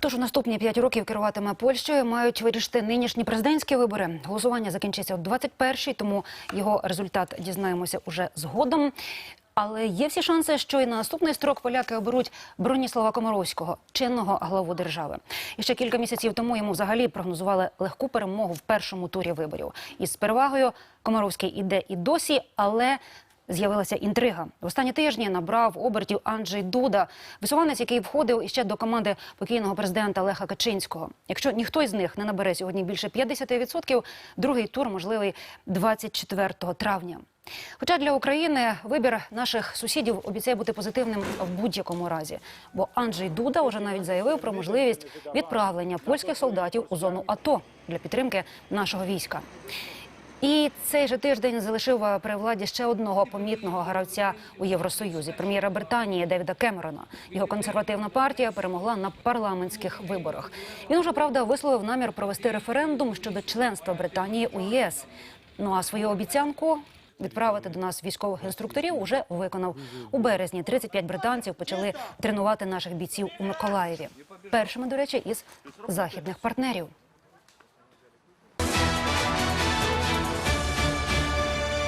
Хто ж у наступні п'ять років керуватиме Польщею, мають вирішити нинішні президентські вибори. Голосування закінчиться о 21-й, тому його результат дізнаємося уже згодом. Але є всі шанси, що і на наступний строк поляки оберуть Броніслава Комаровського, чинного главу держави. І ще кілька місяців тому йому взагалі прогнозували легку перемогу в першому турі виборів. Із перевагою Комаровський іде і досі, але З'явилася інтрига. В останні тижні набрав обертів Анджей Дуда, висуванець, який входив іще до команди покійного президента Леха Качинського. Якщо ніхто із них не набере сьогодні більше 50%, другий тур можливий 24 травня. Хоча для України вибір наших сусідів обіцяє бути позитивним в будь-якому разі, бо Анджей Дуда вже навіть заявив про можливість відправлення польських солдатів у зону АТО для підтримки нашого війська. І цей же тиждень залишив е, при владі ще одного помітного гравця у Євросоюзі прем'єра Британії Девіда Кемерона. Його консервативна партія перемогла на парламентських виборах. Він уже правда висловив намір провести референдум щодо членства Британії у єС. Ну а свою обіцянку. Відправити до нас військових інструкторів уже виконав у березні. 35 британців почали тренувати наших бійців у Миколаєві. Першими, до речі, із західних партнерів.